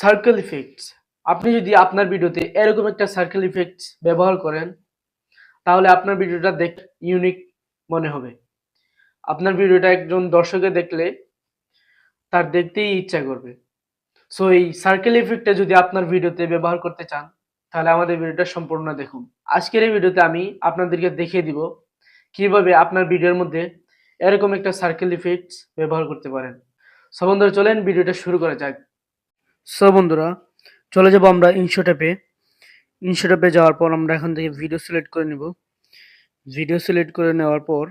Circle effects আপনি যদি আপনার ভিডিওতে এরকম একটা সার্কেল ইফেক্টস ব্যবহার করেন, তাহলে আপনার ভিডিওটা দেখ ইউনিক মনে হবে। আপনার ভিডিওটা একজন দর্শকে দেখলে তার দেখতেই ইচ্ছা করবে। সো এই সার্কেল ইফেক্টটা যদি আপনার ভিডিওতে ব্যবহার করতে চান, তাহলে আমাদের ভিডিওটা সম্পূর্ণ দেখুন। আজকের এই ভিডিওতে আমি আপনাদেরকে দেখিয়ে দিব কীভাবে আপনার ভিডিওর মধ্যে এরকম একটা সার্কেল ইফেক্টস ব্যবহার করতে পারেন। সো বন্ধুরা, চলেন ভিডিওটা শুরু করা যাক। সো বন্ধুরা, চলে যাব আমরা ইনশট অ্যাপে ইনশট যাওয়ার পর আমরা এখান থেকে ভিডিও সিলেক্ট করে নেব। ভিডিও সিলেক্ট করে নেওয়ার পর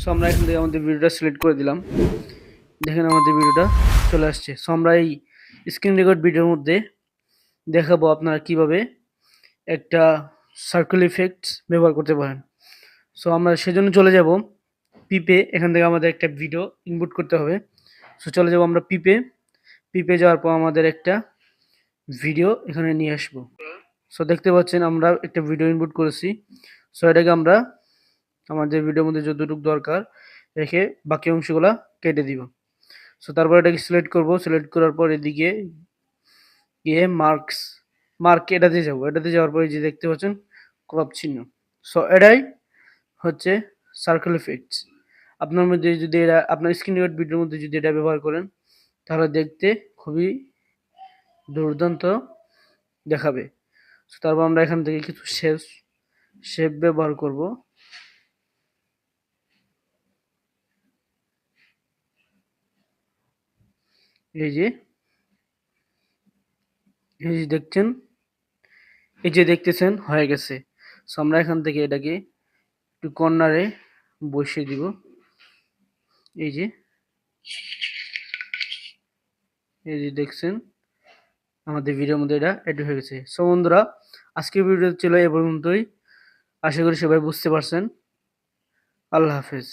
সো আমরা এখান থেকে আমাদের ভিডিওটা সিলেক্ট করে দিলাম। দেখেন আমাদের ভিডিওটা চলে আসছে। সো আমরা এই স্ক্রিন রেকর্ড ভিডিওর মধ্যে দেখাবো আপনারা কীভাবে একটা সার্কেল ইফেক্টস ব্যবহার করতে পারেন। সো আমরা সেজন্য চলে যাব। পিপে এখান থেকে আমাদের একটা ভিডিও ইনপুট করতে হবে। সো চলে যাব আমরা পিপে পিপে যাওয়ার পর আমাদের একটা ভিডিও এখানে নিয়ে আসব। সো দেখতে পাচ্ছেন আমরা একটা ভিডিও ইনপুট করেছি। সো এটাকে আমরা আমাদের ভিডিওর মধ্যে যতটুকু দরকার রেখে বাকি অংশগুলো কেটে দিব। সো তারপর এটাকে সিলেক্ট করব। সিলেক্ট করার পর এদিকে গিয়ে মার্কস মার্ক এটাতে যাব। এটাতে যাওয়ার পরে যে দেখতে পাচ্ছেন ক্রপ চিহ্ন। সো এটাই হচ্ছে সার্কেল ইফেক্টস আপনার মধ্যে যদি এটা আপনার স্ক্রিন রেকর্ড ভিডিওর মধ্যে যদি এটা ব্যবহার করেন, তাহলে দেখতে খুবই দুর্দান্ত দেখাবে। তারপর আমরা এখান থেকে কিছু শেপ শেপ ব্যবহার করব। এই যে এই যে দেখছেন, এই যে দেখতেছেন, হয়ে গেছে। সো আমরা এখান থেকে এটাকে একটু কর্নারে বসিয়ে দিব। এই যে এই যে দেখছেন, আমাদের ভিডিওর মধ্যে এটা অ্যাড হয়ে গেছে। সো বন্ধুরা, আজকের ভিডিও ছিল এ পর্যন্তই। আশা করি সবাই বুঝতে পারছেন। আল্লাহ হাফেজ।